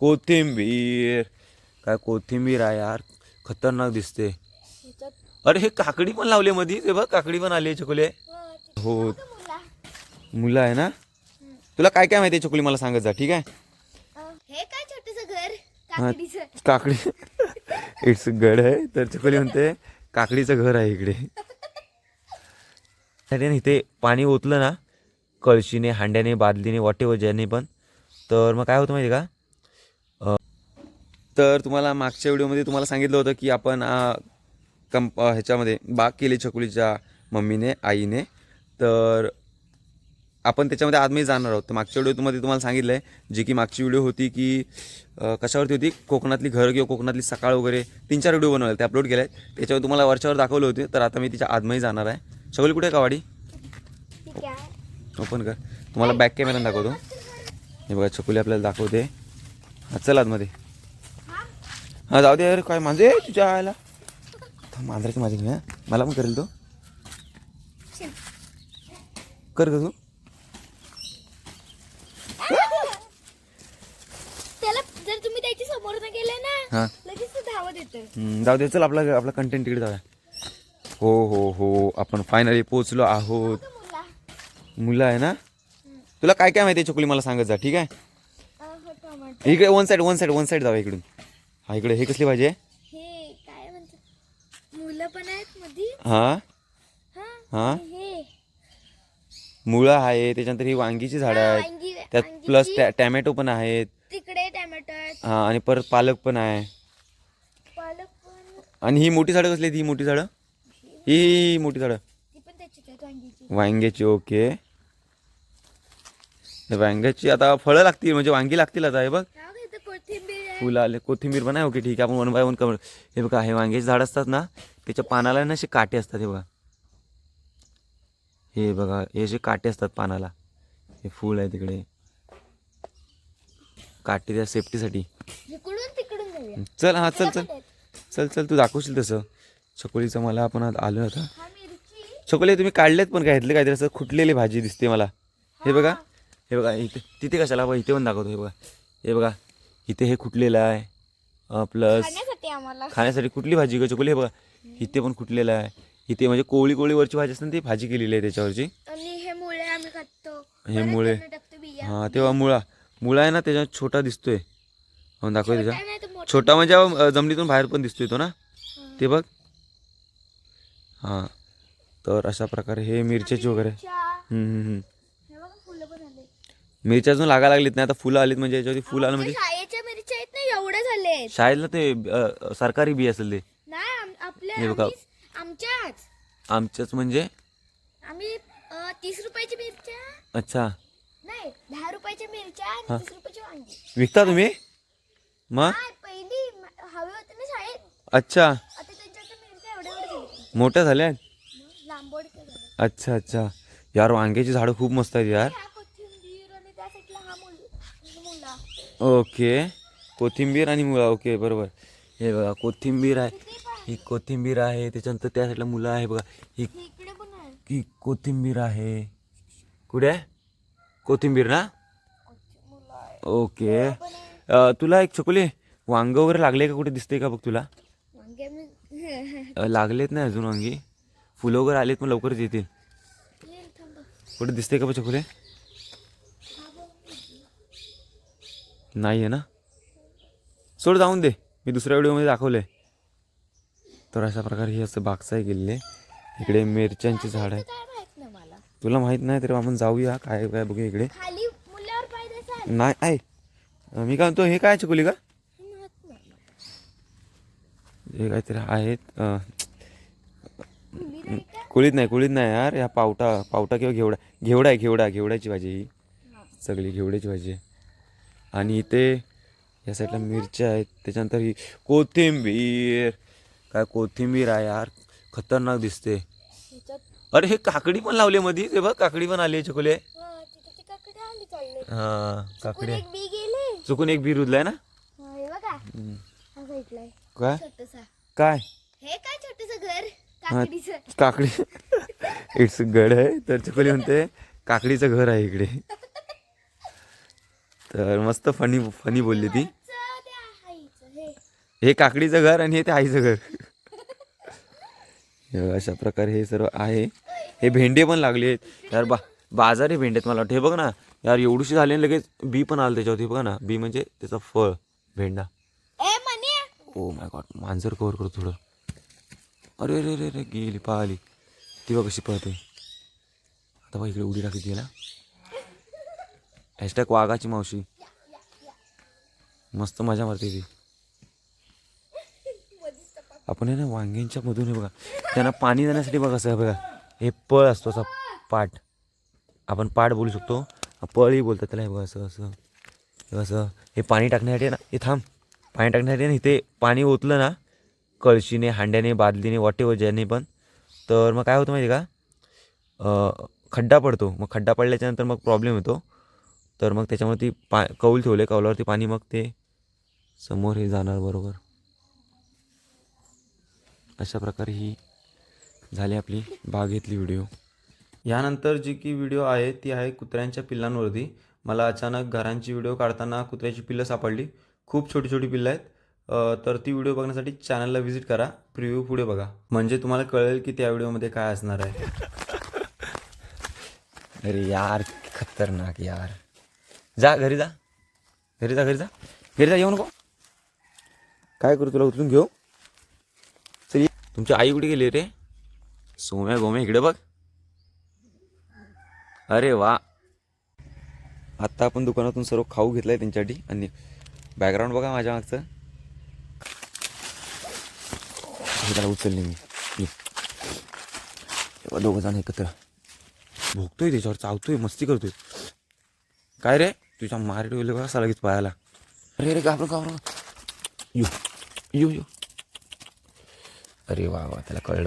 कोथिंबीर. काय कोथिंबीर आहे यार? खतरनाक दिसते. अरे हे काकडी पण लावली मध्ये ते बघ काकडी पण आली चकुले. हा, हो. मुला. आहे ना? तुला काय काय माहिती आहे चकुली? मला सांगत जा ठीक आहे? अं, हे काय छोटस घर? काकडीचं. काकडी. इट्स गड आहे. तर चकुली म्हणते काकडीचं घर आहे इकडे. अरे इथे पाणी ओतलं ना कळशीने हांड्याने बादलीने वाटेवर ज्याने पण. तर मग काय होतं माहिती का? तर तुम्हाला मागच्या व्हिडिओमध्ये तुम्हाला सांगितलं होतं की आपण कंप ह्याच्यामध्ये बाग केली चकुलीच्या मम्मीने आईने. तर आपण त्याच्यामध्ये आतमध्ये जाणार आहोत. तर मागच्या व्हिडिओमध्ये तुम्हाला सांगितलं आहे जी की मागची व्हिडिओ होती की कशावरती होती? कोकणातली घर किंवा कोकणातली सकाळ वगैरे तीन चार व्हिडिओ बनवले ते अपलोड केले आहेत. त्याच्यावर तुम्हाला वरच्यावर दाखवले होते तर आता मी तिच्या आदमही जाणार आहे. सगळी कुठे आहे का वाडी? ओपन कर. तुम्हाला बॅक कॅमेरा दाखवतो. हे बघा चकुली आपल्याला दाखवते. हा चल आतमध्ये. हां जाऊ दे अरे काय माझे तुझ्या आयला मांजराची माझी घे मला पण करेल तो. कर का तू. त्याला जर तुम्ही त्याच्यासमोर न गेले ना लगेच ते धावत येतं हम्म, जाऊ दे चल आपला आपला कंटेंट तिकडे जाऊया. हो हो हो आपण फायनली पोचलो आहोत. मुला. मुलं आहे ना? तुला काय काय माहिती आहे चकुली मला सांगत जा ठीक आहे? अं, हो, टोमॅटो. इकडे one side one side one side जाऊया इकडून. हा इकडे हे कसली भाजी आहे? हे काय म्हणतात मुलं पण आहेत मधी. हां? हा हां? हे मुळं आहे त्याच्यानंतर ही वांगीची झाडं हा, आहेत. वांगी त्यात. प्लस टॅमॅटो पण आहेत. तिकडे टोमॅटो आहेत. हां आणि परत पालक पण आहे. पालक पण. आणि ही मोठी झाडं कसली आहेत ही मोठी झाडं? ही ही- ही मोठी झाडं. ती पण त्याची आहेत वांगीची. वांग्याची ओके. वांग्याची आता फळं लागतील म्हणजे वांगी लागतील आता हे बघ. हा का इथं कोथिंबीर आहे फुलं आले. कोथिंबीर पण आहे. ओके ठीक आहे. आपण वन बाय वन कवर हे बघा हे वांग्याचे झाड असतात ना त्याच्या पानाला ना असे काटे असतात हे बघा. हे बघा हे असे काटे असतात पानाला. हे फूल आहे तिकडे. काटे त्या सेफ्टीसाठी चल हा चल चल? चल चल. तू दाखवशील तसं. चकोलीचं मला आपण आज आलो आता. हा चकोली तुम्ही काढलेत पण काय? इथले काहीतरी असं खुटलेली भाजी दिसते मला. हे. बघा. हे बघा इथे तिथे कशाला? बघा इथे पण दाखवतो. हे बघा. हे बघा. इथे हे खुटलेलं आहे? प्लस खाण्यासाठी आम्हाला. खाण्यासाठी कुठली भाजी ग? चकोली? हे बघा इथे पण खुटलेलं आहे. इथे म्हणजे कोवळी कोवळीवरची भाजी असते ना ती भाजी केलेली आहे त्याच्यावरची. आणि हे मुळे आम्ही खातो. हे मुळे. हां तेव्हा मुळा. मुळा आहे ना त्याच्यात छोटा दिसतोय. हो दाखव त्याचा. छोटा म्हणजे जमिनीतून बाहेर पण दिसतोय तो ना. ते बघ. हां. तर अशा प्रकारे हे मिरच्याची वगैरे. मिरच्या. अजून लागा लागलीत नाही आता फुलं आलीत म्हणजे याच्यावरती फुलं आलं म्हणजे शाळेच्या मिरच्या आहेत ना झाले शाळेला ते अं, सरकारी बी असेल ते. नाही आम- आपल्या हे बघा. आम्हीच- आमच्याच. आमच्याच म्हणजे? आम्ही अं, तीस रुपयाची मिरच्या. अच्छा. नाही दहा रुपयाच्या मिरच्या आणि तीस रुपयाची वांगी. विकता तुम्ही? मग? नाही पहिली म- हवी होती ना शाळेत. अच्छा. आता त्यांच्या आता मिरच्या एवढ्या एवढ्या झाल्या. मोठ्या झाल्या लांबोड केलं अच्छा अच्छा. यार वांग्याची झाडं खूप मस्त आहेत यार. कोथिंबीर आणि त्या साईडला हा मुल मुला. ओके. कोथिंबीर आणि मुळा ओके बरोबर. हे बघा कोथिंबीर आहे. ही कोथिंबीर आहे त्याच्यानंतर त्या साईडला मुलं आहे बघा. ही हे कोथिंबीर आहे. कुठे? आहे कोथिंबीर ना? ओके. तुला एक चकोली वांग वगैरे लागले का कुठे? दिसते का बघ तुला? लागलेत नाही अजून वांगी. फुलं वगैरे आलेत पण लवकरच येतील. कुठे दिसते का बघ चकोले? नाही आहे ना? सोड जाऊन दे. मी दुसऱ्या व्हिडिओमध्ये दाखवले तर अशा प्रकारे हे असं बागसाय गेलेले. इकडे मिरच्यांची झाड आहेत. तुला माहीत नाही तरी आपण जाऊया. काय काय बघूया इकडे. नाही आहे मी काय म्हणतो हे काय चकुली का? हे काहीतरी आहेत. कुळीत नाही कुळीत नाही यार. ह्या पावटा पावटा किंवा घेवडा घेवडा आहे घेवडा घेवड्याची भाजी ही. सगळी घेवड्याची भाजी आहे. आणि इथे या साईडला मिरच्या आहेत. त्याच्यानंतर ही कोथिंबीर. काय कोथिंबीर आहे यार? खतरनाक दिसते. अरे हे काकडी पण लावली मध्ये ते बघ काकडी पण आली चकुले हा काकडी. चुकून एक बी रुजलाय ना? काय? काय? काकडी. इट्स गड आहे. तर चकुली म्हणते काकडीचं घर आहे इकडे. तर मस्त फनी फनी बोलली ती. हे काकडीचं घर आणि हे ते आईचं घर. हे अशा प्रकारे हे सर्व आहे. हे भेंडे पण लागले आहेत. यार बा बाजारी भेंडे आहेत मला वाटतं. हे बघ ना यार एवढीशी झाली आणि लगेच बी पण आलं त्याच्यावरती. बघा ना बी म्हणजे त्याचा फळ भेंडा. A money. Oh my God मांजर कवर करतो थोडं. अरे अरे अरे अरे गेली पाहिली. ती बघ कशी पळते. आता बघ इकडे उडी टाकली तिला. हॅशटॅग वाघाची मावशी. मस्त मजा मारते ती. आपण आहे ना वांग्यांच्या मधून हे बघा त्यांना पाणी देण्यासाठी बघा असं बघा. हे पळ असतो असा पाट आपण पाट बोलू शकतो. पळही बोलतात त्याला हे बघा असं असं. हे असं. हे पाणी टाकण्यासाठी आहे ना हे थांब. पाणी टाकण्यासाठी आहे ना इथे पाणी ओतलं ना कळशीने हांड्याने बादलीने वाटेवर ज्याने पण. तर मग काय होतं माहिती आहे का? खड्डा पडतो. मग खड्डा पडल्याच्यानंतर मग प्रॉब्लेम येतो. तर मग त्याच्यामुळे ती पा कौल ठेवले कौलावरती पाणी मग ते समोर हे जाणार बरोबर. अशा प्रकारे ही झाली आपली बागेतली व्हिडिओ. यानंतर जी की व्हिडिओ आहे ती आहे कुत्र्यांच्या पिल्लांवरती. मला अचानक घरांची व्हिडिओ काढताना कुत्र्याची पिल्लं सापडली. खूप छोटी छोटी पिल्लं आहेत. तर ती व्हिडिओ बघण्यासाठी चॅनलला व्हिजिट करा. प्रिव्ह्यू पुढे बघा. म्हणजे तुम्हाला कळेल की त्या व्हिडिओमध्ये काय असणार आहे. अरे यार खतरनाक यार. जा घरी जा. घरी जा घरी जा. घरी जा येऊ नको. काय करू तुला? उचलून घेऊ. तुमची आई कुठे गेली रे? सोम्या गोम्या इकडे बघ. अरे वा. आत्ता आपण दुकानातून सर्व खाऊ घेतलं आहे त्यांच्यासाठी आणि बॅकग्राऊंड बघा माझ्या मागचं. त्याला उचलले मी. तेव्हा दोघं जण एकत्र. भोगतोय त्याच्यावर चावतोय मस्ती करतोय. काय रे? तुझ्या मारेट गेले बघा लगेच पायाला अरे अरे घाबरू घाबरू. यू यू यू. अरे वा वा त्याला कळलं